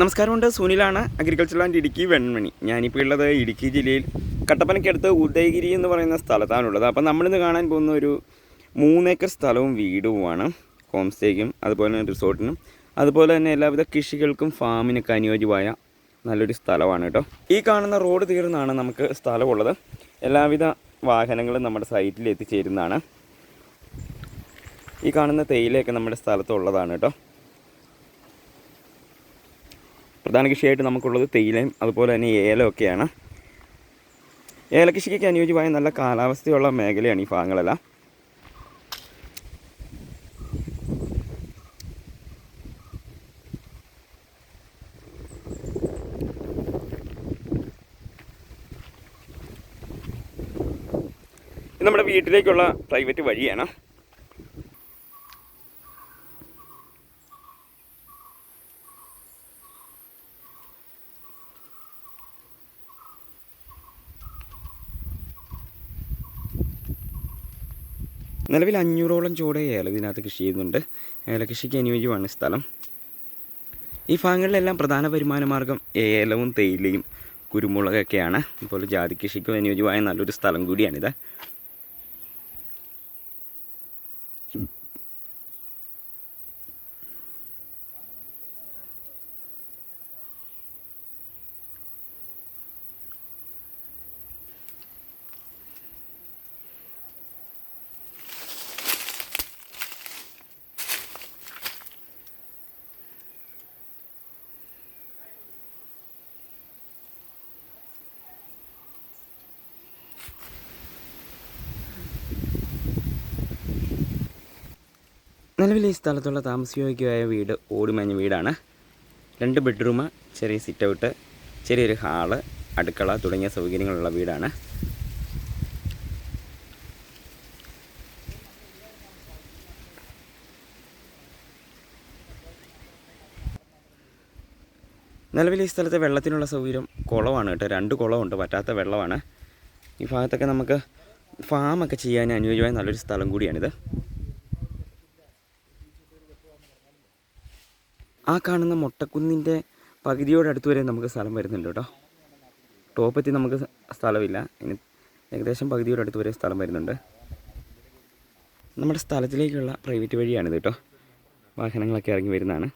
നമസ്കാരമുണ്ട്. സുനിലാണ് agriculture and Idukki Venmani. ഞാനിപ്പോൾ ഉള്ളത് ഇടുക്കി ജില്ലയിൽ. കട്ടപ്പനയ്ക്കടുത്ത് ഉദയഗിരി എന്ന് പറയുന്ന സ്ഥലത്താണുള്ളത് അപ്പോൾ നമ്മളിന്ന് കാണാൻ പോകുന്ന ഒരു മൂന്നേക്കർ സ്ഥലവും വീടുമാണ്. ഹോം സ്റ്റേക്കും അതുപോലെ റിസോർട്ടിനും അതുപോലെ തന്നെ എല്ലാവിധ കൃഷികൾക്കും ഫാമിനൊക്കെ അനുയോജ്യമായ നല്ലൊരു സ്ഥലമാണ് കേട്ടോ. ഈ കാണുന്ന റോഡ് തീർന്നാണ് നമുക്ക് സ്ഥലമുള്ളത്. എല്ലാവിധ വാഹനങ്ങളും നമ്മുടെ സൈറ്റിൽ എത്തിച്ചേരുന്നതാണ്. ഈ കാണുന്ന തേയിലയൊക്കെ നമ്മുടെ സ്ഥലത്തുള്ളതാണ് കേട്ടോ. പ്രധാന കൃഷിയായിട്ട് നമുക്കുള്ളത് തേയിലയും അതുപോലെ തന്നെ ഏലമൊക്കെയാണ്. ഏലകൃഷിക്ക് അനുയോജ്യമായ നല്ല കാലാവസ്ഥയുള്ള മേഖലയാണ് ഈ ഭാഗങ്ങളെല്ലാം. നമ്മുടെ വീട്ടിലേക്കുള്ള പ്രൈവറ്റ് വഴിയാണ്. നിലവിൽ അഞ്ഞൂറോളം ചൂട് ഏലം ഇതിനകത്ത് കൃഷി ചെയ്യുന്നുണ്ട്. ഏലകൃഷിക്ക് അനുയോജ്യമാണ് സ്ഥലം. ഈ ഭാഗങ്ങളിലെല്ലാം പ്രധാന വരുമാന മാർഗം ഏലവും തേയിലയും കുരുമുളകൊക്കെയാണ്. അതുപോലെ ജാതി കൃഷിക്കും അനുയോജ്യമായ നല്ലൊരു സ്ഥലം കൂടിയാണിത്. നിലവിൽ ഈ സ്ഥലത്തുള്ള താമസയോഗ്യമായ വീട് ഓടുമഞ്ഞ വീടാണ്. രണ്ട് ബെഡ്റൂം ചെറിയ സിറ്റ് ഔട്ട് ചെറിയൊരു ഹാൾ അടുക്കള തുടങ്ങിയ സൗകര്യങ്ങളുള്ള വീടാണ്. നിലവിൽ ഈ സ്ഥലത്തെ വെള്ളത്തിനുള്ള സൗകര്യം കുളമാണ് കേട്ടോ. രണ്ട് കുളമുണ്ട് പറ്റാത്ത വെള്ളമാണ്. ഈ ഭാഗത്തൊക്കെ നമുക്ക് ഫാമൊക്കെ ചെയ്യാൻ അനുയോജ്യമായ നല്ലൊരു സ്ഥലം കൂടിയാണിത്. ആ കാണുന്ന മൊട്ടക്കുന്നിന്റെ പകുതിയോടടുത്ത് വരെ നമുക്ക് സ്ഥലം വരുന്നുണ്ട് കേട്ടോ. ടോപ്പെത്തി നമുക്ക് സ്ഥലമില്ല. ഏകദേശം പകുതിയോടടുത്ത് വരെ സ്ഥലം വരുന്നുണ്ട്. നമ്മുടെ സ്ഥലത്തിലേക്കുള്ള പ്രൈവറ്റ് വഴിയാണിത് കേട്ടോ. വാഹനങ്ങളൊക്കെ ഇറങ്ങി വരുന്നതാണ്.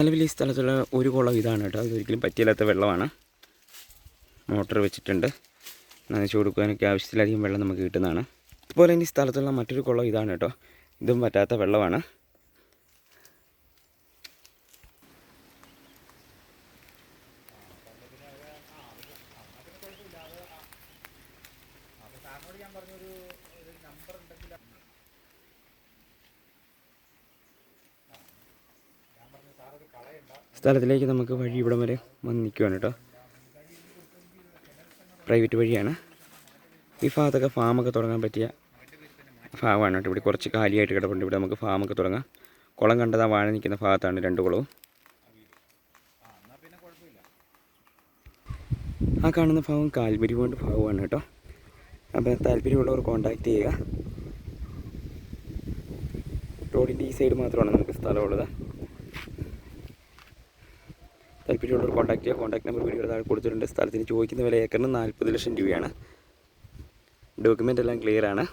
നിലവിൽ ഈ സ്ഥലത്തുള്ള ഒരു കുളം ഇതാണ് കേട്ടോ. അതൊരിക്കലും പറ്റിയില്ലാത്ത വെള്ളമാണ്. മോട്ടർ വെച്ചിട്ടുണ്ട്. നനച്ചു കൊടുക്കാനൊക്കെ ആവശ്യത്തിലധികം വെള്ളം നമുക്ക് കിട്ടുന്നതാണ്. അതുപോലെ ഈ സ്ഥലത്തുള്ള മറ്റൊരു കുളം ഇതാണ് കേട്ടോ. ഇതും പറ്റാത്ത വെള്ളമാണ്. സ്ഥലത്തിലേക്ക് നമുക്ക് വഴി ഇവിടം വരെ വന്ന് നിൽക്കുവാണ് കേട്ടോ. പ്രൈവറ്റ് വഴിയാണ്. ഈ ഭാഗത്തൊക്കെ ഫാമൊക്കെ തുടങ്ങാൻ പറ്റിയ ഭാഗമാണ് കേട്ടോ. ഇവിടെ കുറച്ച് കാലിയായിട്ട് കിടപ്പുണ്ട്. ഇവിടെ നമുക്ക് ഫാമൊക്കെ തുടങ്ങാം. കുളം കണ്ടത് വാഴ നിൽക്കുന്ന ഭാഗത്താണ് രണ്ട് കുളവും. ആ കാണുന്ന ഭാഗം കാൽവരി കൊണ്ട് ഭാഗമാണ് കേട്ടോ. അപ്പോൾ താല്പര്യമുള്ളവർ കോൺടാക്റ്റ് ചെയ്യുക. റോഡിന്റെ ഈ സൈഡ് മാത്രമാണ് നമുക്ക് സ്ഥലമുള്ളത്. താല്പര്യമുള്ളവർ കോൺടാക്ട് ചെയ്യുക കോൺടാക്ട് നമ്പർ വീഡിയോ താഴെ കൊടുത്തിട്ടുണ്ട്. സ്ഥലത്തിന് ചോദിക്കുന്ന വില ഏക്കറിന് നാൽപ്പത് ലക്ഷം രൂപയാണ്. ഡോക്യുമെന്റ് എല്ലാം ക്ലിയർ ആണ്.